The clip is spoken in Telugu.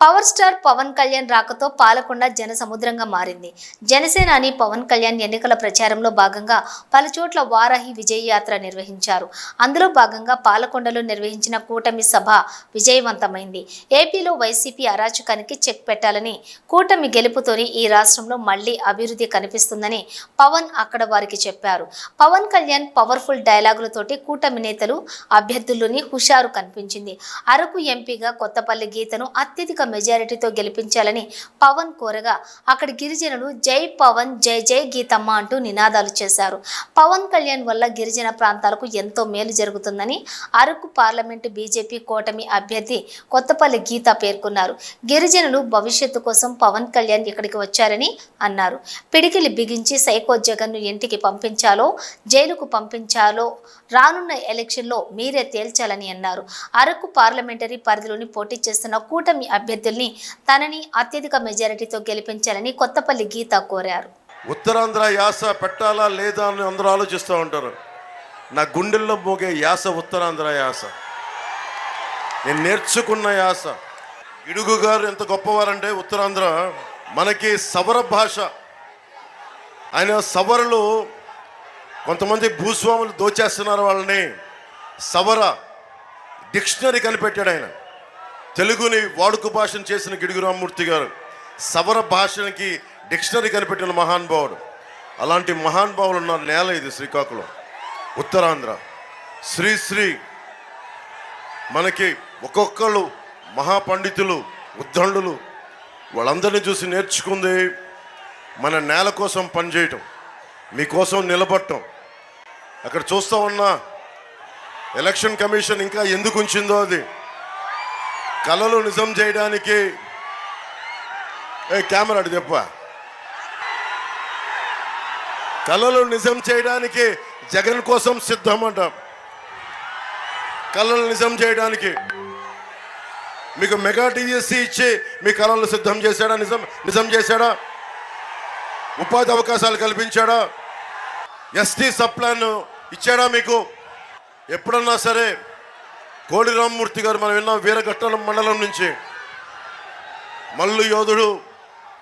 పవర్ స్టార్ పవన్ కళ్యాణ్ రాకతో పాలకొండ జన సముద్రంగా మారింది. జనసేనాని పవన్ కళ్యాణ్ ఎన్నికల ప్రచారంలో భాగంగా పలుచోట్ల వారాహి విజయ యాత్ర నిర్వహించారు. అందులో భాగంగా పాలకొండలో నిర్వహించిన కూటమి సభ విజయవంతమైంది. ఏపీలో వైసీపీ అరాచకానికి చెక్ పెట్టాలని కూటమి గెలుపుతోని ఈ రాష్ట్రంలో మళ్ళీ అభివృద్ధి కనిపిస్తుందని పవన్ అక్కడ వారికి చెప్పారు. పవన్ కళ్యాణ్ పవర్ఫుల్ డైలాగులతోటి కూటమి నేతలు అభ్యర్థుల్లోని హుషారు కనిపించింది. అరకు ఎంపీగా కొత్తపల్లి గీతను అత్యధిక మెజారిటీతో గెలిపించాలని పవన్ కోరగా అక్కడి గిరిజనులు జై పవన్ జై జై గీతమ్మ అంటూ నినాదాలు చేశారు. పవన్ కళ్యాణ్ వల్ల గిరిజన ప్రాంతాలకు ఎంతో మేలు జరుగుతుందని అరకు పార్లమెంటు బీజేపీ కూటమి అభ్యర్థి కొత్తపల్లి గీత పేర్కొన్నారు. గిరిజనులు భవిష్యత్తు కోసం పవన్ కళ్యాణ్ ఇక్కడికి వచ్చారని అన్నారు. పిడికిలి బిగించి సైకో జగన్ను ఇంటికి పంపించాలో జైలుకు పంపించాలో రానున్న ఎలక్షన్లో మీరే తేల్చాలని అన్నారు. అరకు పార్లమెంటరీ పరిధిలోని పోటీ చేస్తున్న కూటమి అభ్యర్థి అభ్యర్థుల్ని తనని అత్యధిక మెజారిటీతో గెలిపించాలని కొత్తపల్లి గీత కోరారు. ఉత్తరాంధ్ర యాస పెట్టాలా లేదా అని అందరూ ఆలోచిస్తూ ఉంటారు. నా గుండెల్లో మోగే యాస ఉత్తరాంధ్ర యాస. నేను నేర్చుకున్న యాస. ఇడుగు గారు ఎంత గొప్పవారంటే ఉత్తరాంధ్ర మనకి సవర భాష. ఆయన సవరలు కొంతమంది భూస్వాములు దోచేస్తున్నారు వాళ్ళని. సవర డిక్షనరీ కనిపెట్టాడు ఆయన. తెలుగుని వాడుక భాషను చేసిన గిడుగు రామ్మూర్తి గారు సవర భాషకి డిక్షనరీ కనిపెట్టిన మహానుభావుడు అలాంటి మహానుభావులు ఉన్న నేల ఇది శ్రీకాకుళం ఉత్తరాంధ్ర. శ్రీశ్రీ మనకి ఒక్కొక్కళ్ళు మహాపండితులు ఉద్దండులు వాళ్ళందరినీ చూసి నేర్చుకుంది మన నేల కోసం పనిచేయటం మీకోసం నిలబడటం. అక్కడ చూస్తూ ఉన్నా ఎలక్షన్ కమిషన్ ఇంకా ఎందుకు ఉంచిందో అది. కళలు నిజం చేయడానికి. ఏ కెమెరా అటు చెప్ప. కళలు నిజం చేయడానికి జగన్ కోసం సిద్ధం అంట కళలు నిజం చేయడానికి. మీకు మెగా టీఎస్సీ ఇచ్చి మీ కళలు సిద్ధం చేశాడా? నిజం నిజం చేశాడా? ఉపాధి అవకాశాలు కల్పించాడా? ఎస్టీ సప్లాన్ ఇచ్చాడా మీకు? ఎప్పుడన్నా సరే కోడి రామ్మూర్తి గారు మనం విన్నాం వీరఘట్టం మండలం నుంచి. మల్లు యోధుడు